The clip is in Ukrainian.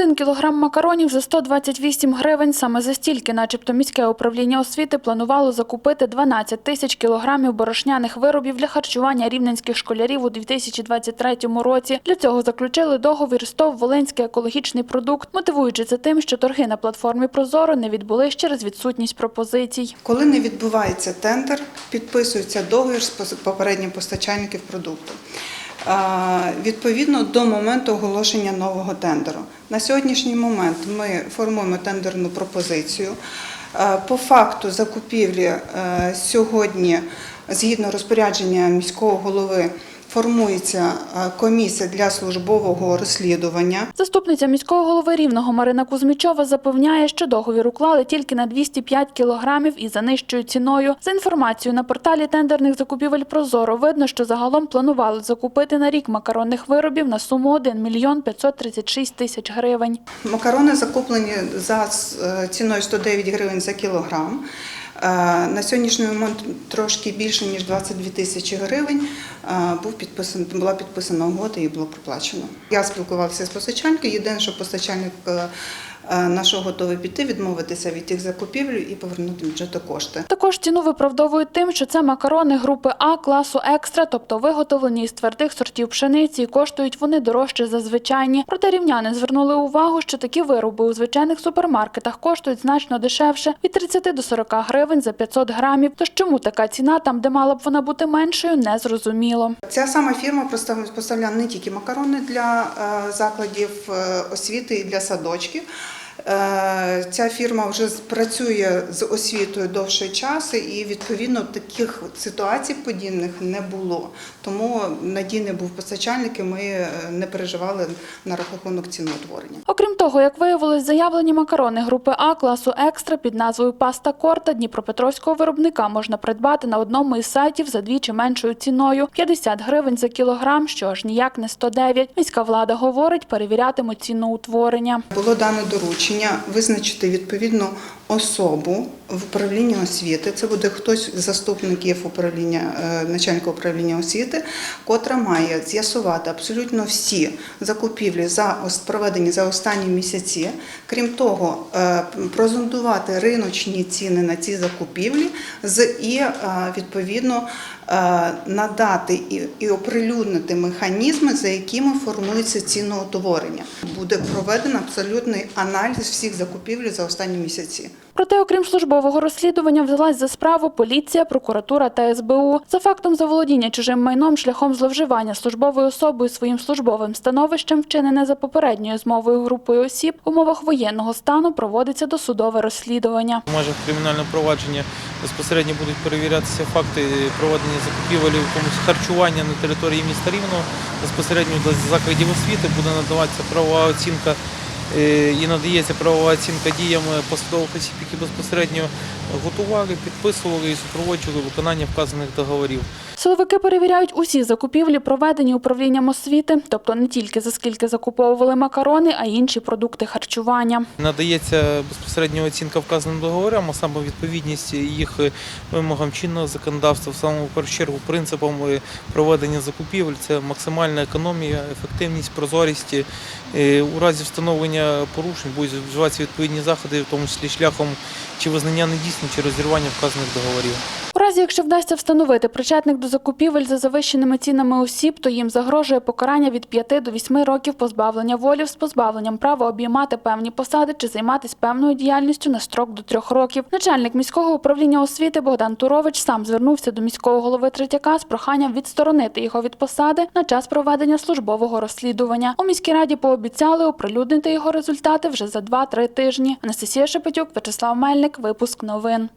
Один кілограм макаронів за 128 гривень. Саме за стільки, начебто, міське управління освіти планувало закупити 12 тисяч кілограмів борошняних виробів для харчування рівненських школярів у 2023 році. Для цього заключили договір СТОВ «Волинський екологічний продукт», мотивуючи це тим, що торги на платформі Прозоро не відбулись через відсутність пропозицій. Коли не відбувається тендер, підписується договір з попереднім постачальників продукту. Відповідно до моменту оголошення нового тендеру. На сьогоднішній момент ми формуємо тендерну пропозицію. По факту закупівлі е, сьогодні, згідно розпорядження міського голови, формується е, комісія для службового розслідування. Заступниця міського голови Рівного Марина Кузьмічова запевняє, що договір уклали тільки на 205 кілограмів і за нижчою ціною. За інформацією на порталі тендерних закупівель Прозоро видно, що загалом планували закупити на рік макаронних виробів на суму 1 мільйон 536 тисяч гривень. Макарони закуплені за е, ціною 109 гривень за кілограм. Е, На сьогоднішній момент трошки більше ніж 22 тисячі гривень е, був підписан, була підписана угода і було проплачено. Я спілкувався з постачальником. Єдине, що постачальник е, е, наш готовий піти, відмовитися від тих закупівель і повернути бюджету кошти. Також ціну виправдовують тим, що це макарони групи А класу екстра, тобто виготовлені із твердих сортів пшениці, і коштують вони дорожче за звичайні. Проте рівняни звернули увагу, що такі вироби у звичайних супермаркетах коштують значно дешевше від 30 до 40 гривень за 500 грамів. Тож чому така ціна там, де мала б вона бути меншою, не зрозуміло. Ця сама фірма постав- поставляє не тільки макарони для е, закладів е, освіти і для садочків. Е, Ця фірма вже працює з освітою довший час, і відповідно таких ситуацій подібних не було. Тому надійний був постачальник, і ми е, не переживали на рахунок ціноутворення. Окрім того, як виявилось, заявлені макарони групи А класу екстра під назвою Паста Корта Дніпропетровського виробника можна придбати на одному із сайтів за двічі меншою ціною 50 гривень за кілограм, що аж ніяк не 109. Міська влада говорить, перевірятимуть ціноутворення. Було дане доручення визначити відповідну особу в управлінні освіти. Це буде хтось з заступників управління е, начальника управління освіти, котра має з'ясувати абсолютно всі закупівлі за проведені за останні місяці. Крім того, е, прозондувати риночні ціни на ці закупівлі з і е, відповідно надати і, оприлюднити механізми, за якими формується ціноутворення. Буде проведено абсолютний аналіз всіх закупівель за останні місяці. Проте, окрім службового розслідування, взялась за справу поліція, прокуратура та СБУ. За фактом заволодіння чужим майном шляхом зловживання службовою особою своїм службовим становищем, вчинене за попередньою змовою групою осіб, в умовах воєнного стану проводиться досудове розслідування. В межах кримінального провадження безпосередньо будуть перевірятися факти проведення закупівель харчування на території міста Рівного. Безпосередньо до закладів освіти буде надаватися правова оцінка і надається правова оцінка діям посадових осіб, які безпосередньо готували, підписували і супроводжували виконання вказаних договорів. Силовики перевіряють усі закупівлі, проведені управлінням освіти, тобто не тільки за скільки закуповували макарони, а й інші продукти харчування. Надається безпосередньо оцінка вказаним договорам, а саме відповідність їх вимогам чинного законодавства, в самому першу чергу принципам е, проведення закупівель це максимальна економія, ефективність, прозорість. Е, У разі встановлення порушень будуть вживатися відповідні заходи, в тому числі шляхом чи визнання недійсним, чи розірвання вказаних договорів. У разі, якщо вдасться встановити причетних до закупівель за завищеними цінами осіб, то їм загрожує покарання від 5 до 8 років позбавлення волі з позбавленням права обіймати певні посади чи займатися певною діяльністю на строк до 3 років. Начальник міського управління освіти Богдан Турович сам звернувся до міського голови Третяка з проханням відсторонити його від посади на час проведення службового розслідування. У міській раді пообіцяли оприлюднити його результати вже за 2-3 тижні. Анастасія Шепетюк, Вячеслав Мельник, випуск новин.